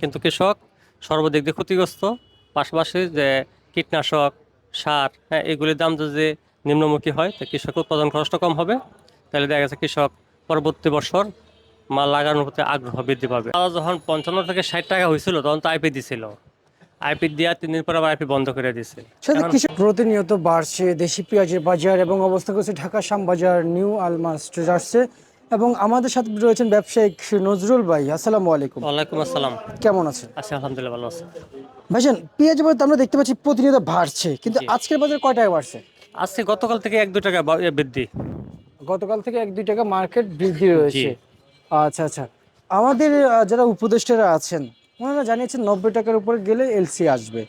কিন্তু কৃষক সর্বদিক দিয়ে ক্ষতিগ্রস্ত। পাশাপাশি যে কীটনাশক সার হ্যাঁ এগুলির দাম যদি নিম্নমুখী হয় তো কৃষকের উৎপাদন খরচটা কম হবে। তাহলে দেখা গেছে কৃষক পরবর্তী বছর মাল লাগানোর প্রতি আগ্রহ বৃদ্ধি পাবে। আবার যখন পঞ্চান্ন থেকে ষাট টাকা হয়েছিল তখন তো আইপি দিছিল। আইপি দেওয়া তিন দিন পর আবার আইপি বন্ধ করে কৃষক প্রতিনিয়ত বাড়ছে দেশি পেঁয়াজের বাজার এবং অবস্থা করছে ঢাকা শ্যামবাজার নিউ আলমাস আসছে এবং আমাদের সাথে রয়েছেন ব্যবসায়িক নজরুল ভাই আসসালামু আলাইকুম। ওয়ালাইকুম আসসালাম। কেমন আছেন? আচ্ছা আলহামদুলিল্লাহ ভালো আছে। ভাইজান পেঁয়াজ বাজার তো আমরা দেখতে পাচ্ছি প্রতিনিয়ত বাড়ছে কিন্তু আজকের বাজারে কয় টাকা বাড়ছে? আজকে গতকাল থেকে এক দু টাকা বৃদ্ধি। গতকাল থেকে এক দুই টাকা মার্কেট বৃদ্ধি রয়েছে। আচ্ছা আচ্ছা। আমাদের যারা উপদেষ্টারা আছেন ওনারা জানিয়েছেন নব্বই টাকার উপরে গেলে এলসি আসবে।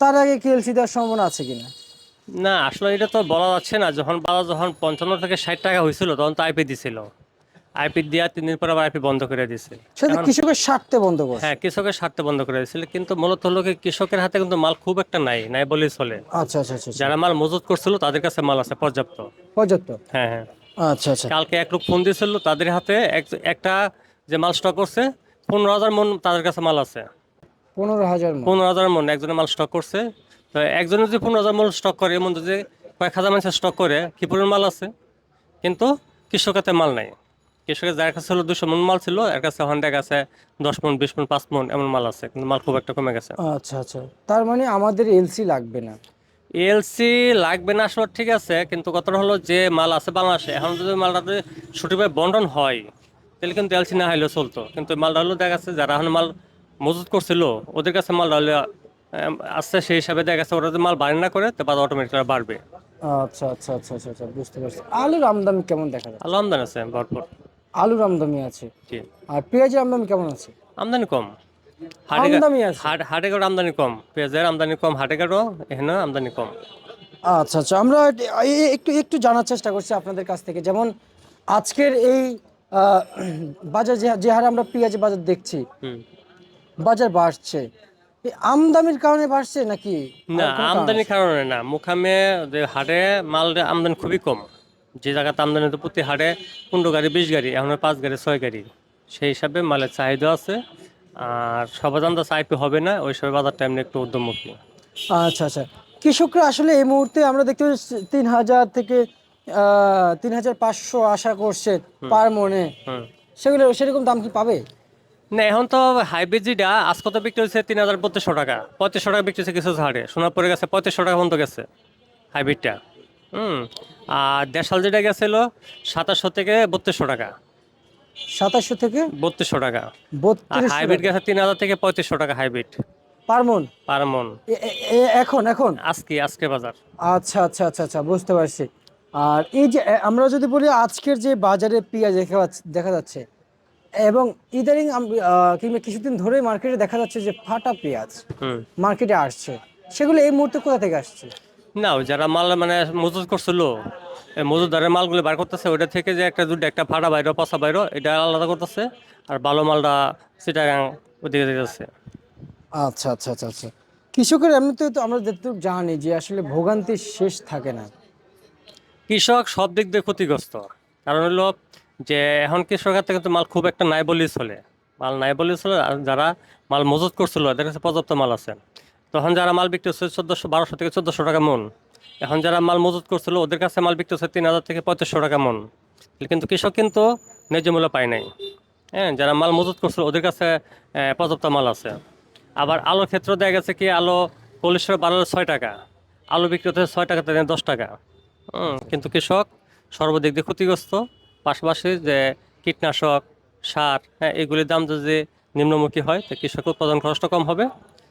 তার আগে কি এলসি দেওয়ার সম্ভাবনা আছে কিনা? না আসলে এটা তো বলা যাচ্ছে না যখন বাজার যখন পঞ্চান্ন থেকে ষাট টাকা হয়েছিল তখন তো আইপি দিছিল। আইপি দেওয়া তিন দিন পর আবার আইপি বন্ধ করে সাথে কৃষকের স্বার্থে বন্ধ করছে। হ্যাঁ কৃষকের স্বার্থে বন্ধ করে দিয়েছিল কিন্তু মূলত হলো কি কৃষকের হাতে কিন্তু মাল খুব একটা নাই নাই বলেই চলে। আচ্ছা আচ্ছা আচ্ছা আচ্ছা। যারা মাল মজুত করছিল তাদের কাছে মাল আছে পর্যাপ্ত। পর্যাপ্ত? হ্যাঁ হ্যাঁ। আচ্ছা আচ্ছা। কালকে এক লোক ফোন দিয়েছিল তাদের হাতে একটা যে মাল স্টক করছে পনেরো হাজার মন তাদের কাছে মাল আছে। পনেরো হাজার। পনেরো হাজার মন একজনের মাল স্টক করছে তো একজনের যদি পনেরো হাজার মন স্টক করে এমন যদি কয়েক হাজার মানুষের স্টক করে কি পরিমাণ মাল আছে? কিন্তু কৃষকের মাল নাই। কৃষকের যার কাছে হলো দুশো মন মাল ছিল এর কাছে হন্ডার কাছে দশ মন বিশ মন পাঁচ মন এমন মাল আছে কিন্তু মাল খুব একটা কমে গেছে। আচ্ছা আচ্ছা। তার মানে আমাদের এলসি লাগবে না? এলসি লাগবে না আসলে ঠিক আছে কিন্তু কথাটা হলো যে মাল আছে বাংলাদেশে এখন যদি মালটা যদি সঠিকভাবে বন্টন হয় তাহলে কিন্তু এলসি না হলেও চলতো। কিন্তু মালটা হলো দেখা যাচ্ছে যারা এখন মাল মজুত করছিল ওদের কাছে মাল হলে আসছে সেই হিসাবে দেখা যাচ্ছে ওরা মাল বাড়ি না করে তো বাজার অটোমেটিক বাড়বে। আচ্ছা আচ্ছা আচ্ছা আচ্ছা আচ্ছা বুঝতে পারছি। আলুর আমদানি কেমন দেখা যায় আলু আমদানি আছে ভরপুর। আলুর আমদানি আছে? জি। আর পেঁয়াজের আমদানি কেমন আছে? আমদানি কম। হাটে কারও আমদানি কম। পেঁয়াজের আমদানি কম হাটে কারও এখানে আমদানি কম। আচ্ছা আচ্ছা আমরা একটু একটু জানার চেষ্টা করছি আপনাদের কাছ থেকে। যেমন আজকের এই বাজার যে হারে আমরা পেঁয়াজের বাজার দেখছি বাজার বাড়ছে আমদানির কারণে বাড়ছে নাকি? না আমদানির কারণে না। মুখামে যে হাটে মাল আমদানি খুবই কম। যে জায়গাতে আমদানি তো প্রতি হাটে পনেরো গাড়ি বিশ গাড়ি এখন পাঁচ গাড়ি ছয় গাড়ি। সেই হিসাবে মালের চাহিদা আছে। আর সবার দামটা চাইপে হবে না ওই সময় বাজারটা এমনি একটু উদ্যমুখী আচ্ছা আচ্ছা। কৃষকরা আসলে এই মুহূর্তে আমরা দেখতে পাচ্ছি তিন হাজার থেকে তিন হাজার পাঁচশো আশা করছে পার মনে। হুম। সেগুলো সেরকম দাম কি পাবে? না এখন তো হাইব্রিড যেটা আজ কত বিক্রি হচ্ছে তিন হাজার বত্রিশশো টাকা। পঁয়ত্রিশশো টাকা বিক্রি হচ্ছে কিছু হাটে সোনার পরে গেছে পঁয়ত্রিশশো টাকা পর্যন্ত গেছে হাইব্রিডটা হুম আর দেশাল যেটা গেছিল সাতাশশো থেকে বত্রিশশো টাকা। সাতাশশো থেকে বত্রিশশো টাকা। আর হাইব্রিড গেছে তিন হাজার থেকে পঁয়ত্রিশশো টাকা হাইব্রিড পার মন পার মন এ- এ- এ- এখন এখন? আজকে আজকে বাজার। আচ্ছা আচ্ছা আচ্ছা আচ্ছা বুঝতে পারছি। আর এই যে আমরা যদি বলি আজকের যে বাজারে পেঁয়াজ দেখা দেখা যাচ্ছে এবং ইদানিং কিংবা কিছুদিন ধরে মার্কেটে দেখা যাচ্ছে যে ফাটা পেঁয়াজ মার্কেটে আসছে। সেগুলো এই মুহূর্তে কোথা থেকে আসছে? না যারা মাল মানে মজুত করছিল মজুদারের মালগুলো বার করতেছে ওটা থেকে যে একটা দুটো একটা ফাটা বাইরো পচা বাইরো এটা আলাদা করতেছে আর ভালো মালটা চিটাগাং ওদিকে দিতেছে। আচ্ছা আচ্ছা আচ্ছা আচ্ছা। কৃষকের এমনিতে তো আমরা যতটুকু জানি যে আসলে ভোগান্তির শেষ থাকে না। কৃষক সব দিক দিয়ে ক্ষতিগ্রস্ত। কারণ হলো যে এখন কৃষকের থেকে কিন্তু মাল খুব একটা নাই বলেই চলে। মাল নাই বলেই চলে যারা মাল মজুত করছিল, এদের কাছে পর্যাপ্ত মাল আছে। তখন যারা মাল বিক্রি হচ্ছে, চোদ্দোশো, বারোশো থেকে চোদ্দোশো টাকা মন। এখন যারা মাল মজুত করছিল, ওদের কাছে মাল বিক্রি হচ্ছে তিন হাজার থেকে পঁয়ত্রিশশো টাকা মন। কিন্তু কৃষক কিন্তু ন্যায্য মূল্য পায় নাই। হ্যাঁ যারা মাল মজুত করছিল, ওদের কাছে পর্যাপ্ত মাল আছে। আবার আলোর ক্ষেত্রে দেখা গেছে কি, আলো পলিশের বারো ছয় টাকা। আলু বিক্রি হচ্ছে ছয় টাকা থেকে দশ টাকা। কিন্তু কৃষক সর্বদিক দিয়ে ক্ষতিগ্রস্ত। পাশাপাশি যে কীটনাশক সার হ্যাঁ এগুলির দাম যদি নিম্নমুখী হয় তো কৃষকের উৎপাদন খরচটা কম হবে।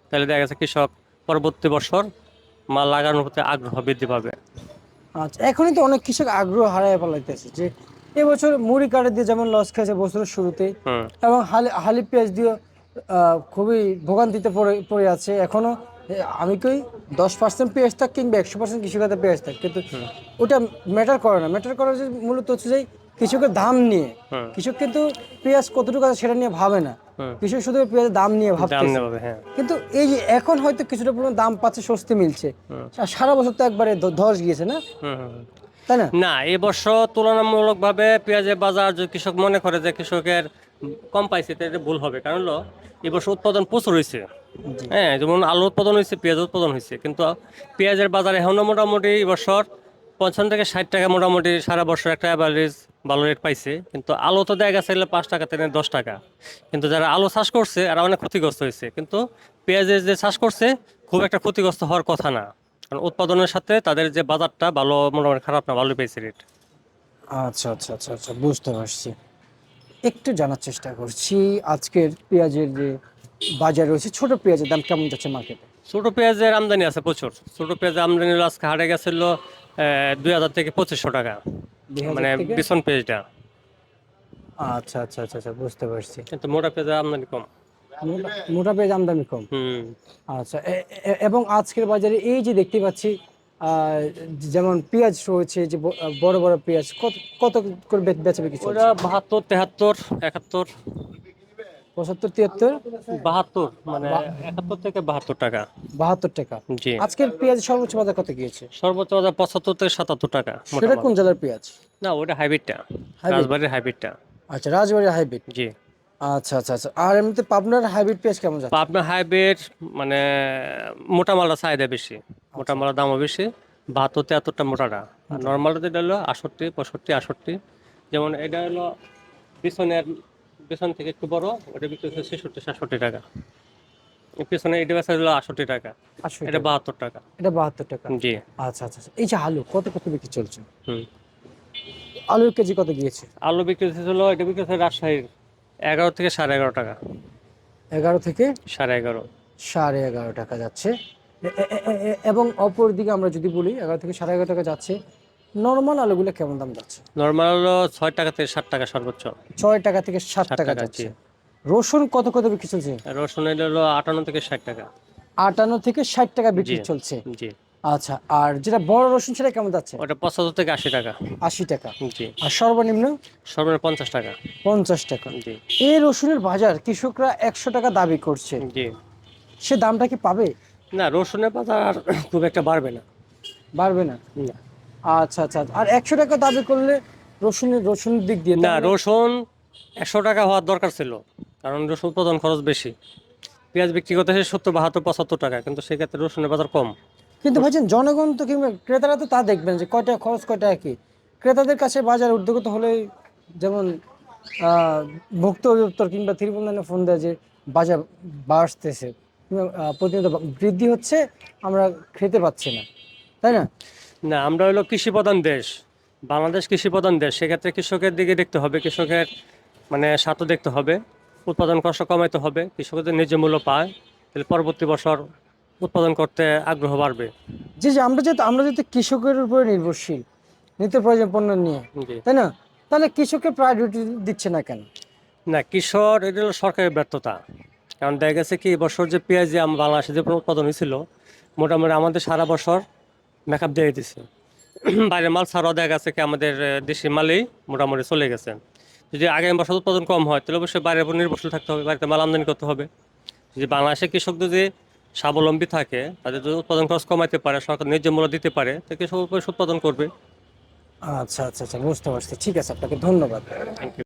তাহলে দেখা গেছে কৃষক পরবর্তী বছর মাল লাগানোর প্রতি আগ্রহ বৃদ্ধি পাবে। আচ্ছা এখনই তো অনেক কৃষক আগ্রহ হারায় ফেলাইতেছে যে এবছর মুড়ি কাঠে দিয়ে যেমন লস খেয়েছে বছরের শুরুতে এবং হালি হালি পেঁয়াজ দিয়ে আহ, খুবই ভোগান্তিতে পড়ে পড়ে আছে। এখনও আমি কই দশ পার্সেন্ট পেঁয়াজ থাক কিংবা একশো পার্সেন্ট কৃষিকাতে পেঁয়াজ থাক কিন্তু ওটা ম্যাটার করে না। ম্যাটার করে যে মূলত হচ্ছে যে কৃষকের দাম নিয়ে। কৃষক কিন্তু পেঁয়াজ কতটুকু আছে সেটা নিয়ে ভাবে না। কৃষক শুধু পেঁয়াজের দাম নিয়ে ভাবছে হ্যাঁ। কিন্তু এই যে এখন হয়তো কিছুটা পরিমাণ দাম পাচ্ছে স্বস্তি মিলছে। সারা বছর তো একবারে ধস গিয়েছে না। তাই না? না এবছর তুলনামূলকভাবে পেঁয়াজের বাজার যদি কৃষক মনে করে যে কৃষকের কম পাইছে এটা ভুল হবে। কারণ হলো এবছর উৎপাদন প্রচুর হয়েছে হ্যাঁ যেমন আলু উৎপাদন হয়েছে পেঁয়াজ উৎপাদন হয়েছে কিন্তু পেঁয়াজের বাজার এখনও মোটামুটি এবছর পঞ্চান্ন থেকে ষাট টাকা মোটামুটি সারা বছর একটা অ্যাভারেজ ভালো রেট পাইছে। কিন্তু আলু তো দেখা গেছে পাঁচ টাকা থেকে দশ টাকা। কিন্তু যারা আলু চাষ করছে এরা অনেক ক্ষতিগ্রস্ত হয়েছে। কিন্তু পেঁয়াজের যে চাষ করছে খুব একটা ক্ষতিগ্রস্ত হওয়ার কথা না। কারণ উৎপাদনের সাথে তাদের যে বাজারটা ভালো মোটামুটি খারাপ না ভালোই পেয়েছে রেট আচ্ছা আচ্ছা আচ্ছা আচ্ছা বুঝতে পারছি। একটু জানার চেষ্টা করছি আজকের পেঁয়াজের যে বাজার রয়েছে ছোট পেঁয়াজের দাম কেমন যাচ্ছে মার্কেটে ছোট পেঁয়াজের আমদানি আছে প্রচুর। ছোট পেঁয়াজের আমদানি আজকে হারে গেছিল দুই হাজার থেকে পঁচিশশো টাকা। মানে বিছন পেঁয়াজটা আচ্ছা আচ্ছা আচ্ছা আচ্ছা বুঝতে পারছি। কিন্তু মোটা পেঁয়াজের আমদানি কম। মোটা- পেজ আমদানি কম? হুম। আচ্ছা এবং আজকের বাজারে এই যে দেখতে পাচ্ছি যেমন পেঁয়াজ রয়েছে যে বড় বড় পেঁয়াজ কত কত করে বে- বেচা বিক্রি ওটা বাহাত্তর তেহাত্তর একাত্তর। পঁচাত্তর তিয়াত্তর? বাহাত্তর মানে একাত্তর থেকে বাহাত্তর টাকা। বাহাত্তর টাকা। জি। আজকের পেঁয়াজ সর্বোচ্চ বাজার কত গিয়েছে? সর্বোচ্চ বাজার পঁচাত্তর থেকে সাতাত্তর টাকা সেটা কোন জেলার পেঁয়াজ? না ওটা হাইব্রিডটা। রাজবাড়ির হাইব্রিডটা। আচ্ছা রাজবাড়ির হাইব্রিড। জি। আচ্ছা আচ্ছা আচ্ছা। আর এমনিতে পাবনার হাইব্রিড পেঁয়াজ কেমন যাচ্ছে? আপনার হাইব্রিড মানে মোটা মালটা চাহিদা বেশি। মোটা মালের দামও বেশি বাহাত্তর তেহাত্তরটা মোটাটা আর নর্মাল যেটা হলো আষট্টি পঁয়ষট্টি আষট্টি। যেমন এটা হলো পিছনের পিছন থেকে একটু বড় ওটা বিক্রি হচ্ছে ছেষট্টি সাতষট্টি টাকা। পিছনে এটা বেচা হলো আষট্টি টাকা। এটা বাহাত্তর টাকা। এটা বাহাত্তর টাকা? জি। আচ্ছা আচ্ছা আচ্ছা। এই যে আলু কত কত বিক্রি চলছে? হুম। আলুর কেজি কত গিয়েছে? আলু বিক্রি হচ্ছিল এটা বিক্রি হচ্ছে রাজশাহীর এগারো থেকে সাড়ে এগারো টাকা। এগারো থেকে সাড়ে এগারো। সাড়ে এগারো টাকা যাচ্ছে। এবং অপর দিকে আমরা যদি বলি এগারো থেকে সাড়ে এগারো টাকা যাচ্ছে। নর্মাল আলুগুলো কেমন দাম যাচ্ছে? নর্মাল হলো ছয় টাকা থেকে ষাট টাকা সর্বোচ্চ। ছয় টাকা থেকে ষাট টাকা যাচ্ছে। রসুন কত কত বিক্রি চলছে? রসুন হলো আটান্ন থেকে ষাট টাকা। আটান্ন থেকে ষাট টাকা বিক্রি চলছে। জি। আচ্ছা আর যেটা বড় রসুন সেটা কেমন যাচ্ছে? ওটা পঁচাত্তর থেকে আশি টাকা। আশি টাকা। জি। আর সর্বনিম্ন? সর্বনিম্ন পঞ্চাশ টাকা। পঞ্চাশ টাকা। জি। এই রসুনের বাজার কৃষকরা একশো টাকা দাবি করছে। জি। সে দামটা কি পাবে? না রসুনের বাজার খুব একটা বাড়বে না। বাড়বে না? না। আচ্ছা আচ্ছা আর একশো টাকা দাবি করলে রসুনের রসুনের দিক দিয়ে না রসুন একশো টাকা হওয়ার দরকার ছিল কারণ রসুন উৎপাদন খরচ বেশি। পেঁয়াজ বিক্রি করতে হয় সত্তর বাহাত্তর পঁচাত্তর টাকা কিন্তু সেক্ষেত্রে রসুনের বাজার কম। কিন্তু ভাইজান জনগণ তো কিংবা ক্রেতারা তো তা দেখবেন যে কয়টা খরচ কয়টা কি ক্রেতাদের কাছে বাজার উদ্যোগত হলেই যেমন ভোক্তা অধিদপ্তর কিংবা ত্রিপুরানে ফোন দেয় যে বাজার বাড়তেছে প্রতিনিয়ত বৃদ্ধি হচ্ছে আমরা খেতে পাচ্ছি না। তাই না? না আমরা হলো কৃষি প্রধান দেশ। বাংলাদেশ কৃষি প্রধান দেশ। সেক্ষেত্রে কৃষকের দিকে দেখতে হবে কৃষকের মানে স্বার্থ দেখতে হবে উৎপাদন কষ্ট কমাইতে হবে কৃষকদের ন্যায্য মূল্য পায় তাহলে পরবর্তী বছর উৎপাদন করতে আগ্রহ বাড়বে। যে যে আমরা যেহেতু আমরা যেহেতু কৃষকের উপরে নির্ভরশীল নিত্য প্রয়োজন পণ্য নিয়ে তাই না? তাহলে কৃষককে প্রায়োরিটি দিচ্ছে না কেন? না কৃষক এটা হলো সরকারের ব্যর্থতা। কারণ দেখা গেছে কি বছর যে পেঁয়াজ যে আম- বাংলাদেশে যে উৎপাদন হয়েছিল মোটামুটি আমাদের সারা বছর মেকআপ দিয়ে দিছে। বাইরের মাল ছাড়াও দেখা গেছে কি আমাদের দেশি মালেই মোটামুটি চলে গেছে। যদি আগামী বছর উৎপাদন কম হয় তাহলে অবশ্যই বাইরের উপর নির্ভরশীল থাকতে হবে বাড়িতে মাল আমদানি করতে হবে। যদি বাংলাদেশের কৃষক যদি স্বাবলম্বী থাকে তাদের যদি উৎপাদন খরচ কমাইতে পারে সরকার ন্যায্য মূল্য দিতে পারে তো কৃষক উৎপাদন করবে। আচ্ছা আচ্ছা আচ্ছা বুঝতে পারছি। ঠিক আছে আপনাকে ধন্যবাদ। Thank you